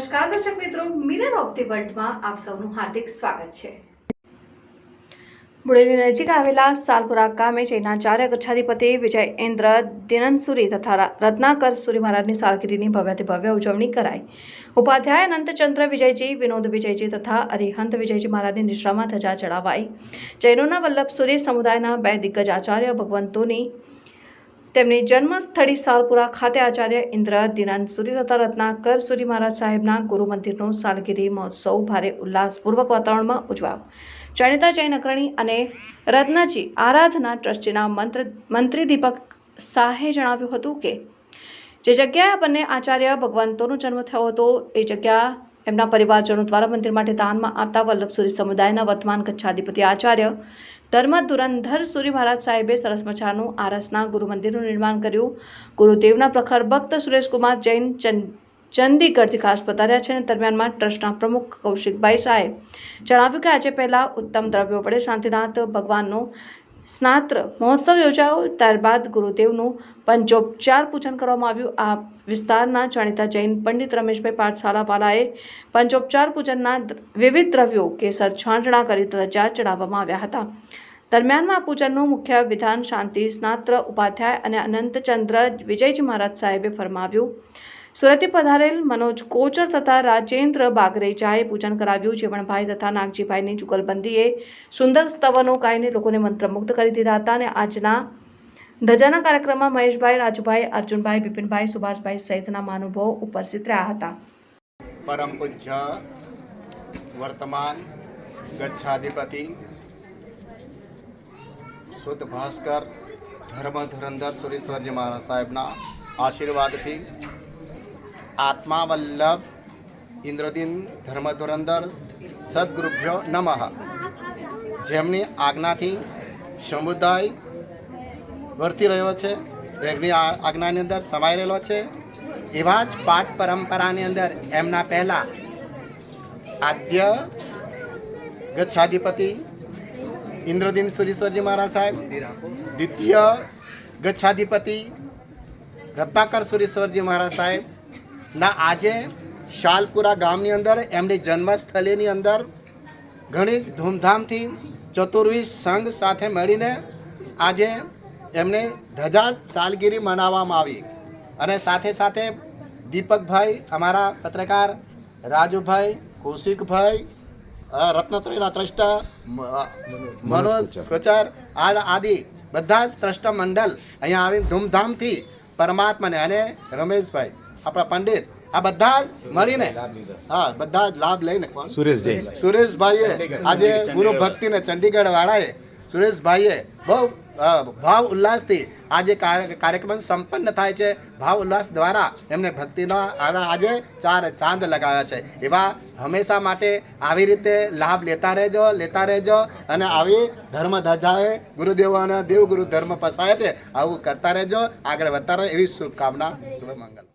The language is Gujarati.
નમસ્કાર, દર્શક મિત્રો. મિરર ઓફ ધી વર્લ્ડમાં આપ સૌનું હાર્દિક સ્વાગત છે. બુડેલી નજીક આવેલા સાલપુરા ગામે જૈનાચાર્ય ગચ્છાધિપતિ વિજય ઇન્દ્ર દિનનસુરી તથા રત્નાકર સુરી મહારાજની સાલગીરીની ભવ્યથી ભવ્ય ઉજવણી કરાઈ. ઉપાધ્યાય અનંતચંદ્ર વિજયજી, વિનોદ વિજયજી તથા અરિહંત વિજયજી મહારાજની નિશ્રામાં ધજા ચડાવાઈ. જૈનોના વલ્લભ સુરી સમુદાયના બે દિગ્ગજ આચાર્ય ભગવંતોની તેમની જન્મસ્થળી સાલપુરા ખાતે આચાર્ય ઇન્દ્ર દિનાન સુરી તથા રત્નાકર સુરી મહારાજ સાહેબના ગુરુ મંદિરનો સાલગીરી મહોત્સવ ભારે ઉલ્લાસપૂર્વક વાતાવરણમાં ઉજવાયો. જાણીતા જૈન અગ્રણી અને રત્નજી આરાધના ટ્રસ્ટીના મંત્ર, મંત્રી દીપક શાહે જણાવ્યું હતું કે, જે જગ્યાએ બંને આચાર્ય ભગવંતોનો જન્મ થયો હતો, એ જગ્યા એમના પરિવારજનો દ્વારા મંદિર માટે દાનમાં આપતા વલ્લભસુરી સમુદાયના વર્તમાન કચ્છાધિપતિ આચાર્ય ધર્મ ધુરંધર સુરી મહારાજ સાહેબે સરસ મજાનું આરસના ગુરુ મંદિરનું નિર્માણ કર્યું. ગુરુદેવના પ્રખર ભક્ત સુરેશકુમાર જૈન ચંદ ચંદીગઢથી ખાસ પધાર્યા છે અને દરમિયાનમાં ટ્રસ્ટના પ્રમુખ કૌશિકભાઈ શાહે જણાવ્યું કે આજે પહેલાં ઉત્તમ દ્રવ્યો વડે શાંતિનાથ ભગવાનનો સ્નાત્ર, મહોત્સવ યોજાયો. ત્યારબાદ ગુરુદેવનું પંચોપચાર પૂજન કરવામાં આવ્યું. આ વિસ્તારના જાણીતા જૈન પંડિત રમેશભાઈ પાઠશાલાવાલાએ પંચોપચાર પૂજનના વિવિધ દ્રવ્યો, કેસર, છાંટણા કરી ધ્વજા ચડાવવામાં આવ્યા હતા. દરમિયાનમાં પૂજનનું મુખ્ય વિધાન શાંતિ, સ્નાત્ર, ઉપાધ્યાય અને અનંતચંદ્ર વિજયજી મહારાજ સાહેબે ફરમાવ્યું. સુરતે પધારેલ મનોજ કોચર તથા રાજેન્દ્ર બાગરેજાએ પૂજન કરાવ્યું. જીવણભાઈ તથા નાગજીભાઈની જુગલબંધીએ સુંદર સ્તવનો ગાઈને લોકોને મંત્રમુગ્ધ કરી દીધા હતા અને આજના ધજાના કાર્યક્રમમાં મહેશભાઈ, રાજુભાઈ, અર્જુનભાઈ, બિપિનભાઈ, સુભાષભાઈ સહિતના મહાનુભાવો ઉપસ્થિત રહ્યા હતા. પરમ પૂજ્ય વર્તમાન ગચ્છાધિપતિ શુદ્ધ ભાસ્કર ધર્મ ધુરંધર સુરેશ્વરજી મહારાજ સાહેબના આશીર્વાદથી આત્મા વલ્લભ ઇન્દ્રદીન ધર્મ ધુરંધર સદગુરુભ્યો નમઃ જેમની આજ્ઞાથી સમુદાય વર્તી રહ્યો છે, એમની આજ્ઞાની અંદર સમાઈ રહેલો છે. એવા જ પાઠ પરંપરાની અંદર એમના પહેલાં આદ્ય ગચ્છાધિપતિ ઇન્દ્રદીન સુરીશ્વરજી મહારાજ સાહેબ, દ્વિતીય ગચ્છાધિપતિ રત્નાકર સુરીશ્વરજી મહારાજ સાહેબ ના આજે શાલપુરા ગામની અંદર એમની જન્મસ્થળીની અંદર ઘણી જ ધૂમધામથી ચતુર્વી સંઘ સાથે મળીને આજે એમને ધજા સાલગીરી મનાવવામાં આવી. અને સાથે સાથે દીપકભાઈ અમારા પત્રકાર રાજુભાઈ કૌશિકભાઈ રત્નત્રયના ત્રષ્ટા મનોજ કોચર આ આદિ બધા જ ત્રષ્ટા મંડળ અહીંયા આવીને ધૂમધામથી પરમાત્માને અને રમેશભાઈ આપણા પંડિત. આ બધા જ મળીને હા બધા જ લાભ લઈને સુરેશ જૈન સુરેશભાઈએ આજે ગુરુ ભક્તિને ચંડીગઢ વાળાએ સુરેશભાઈએ બહુ ભાવ ઉલ્લાસથી આજે કાર્યક્રમ સંપન્ન થાય છે. ભાવ ઉલ્લાસ દ્વારા એમને ભક્તિના આજે ચાર ચાંદ લગાવ્યા છે. એવા હંમેશા માટે આવી રીતે લાભ લેતા રહેજો લેતા રહેજો અને આવી ધર્મ ધજાએ ગુરુદેવોના અને દેવ ગુરુ ધર્મ પસાય છે આવું કરતા રહેજો. આગળ વધતા રહે. એવી શુભકામના શુભ મંગલ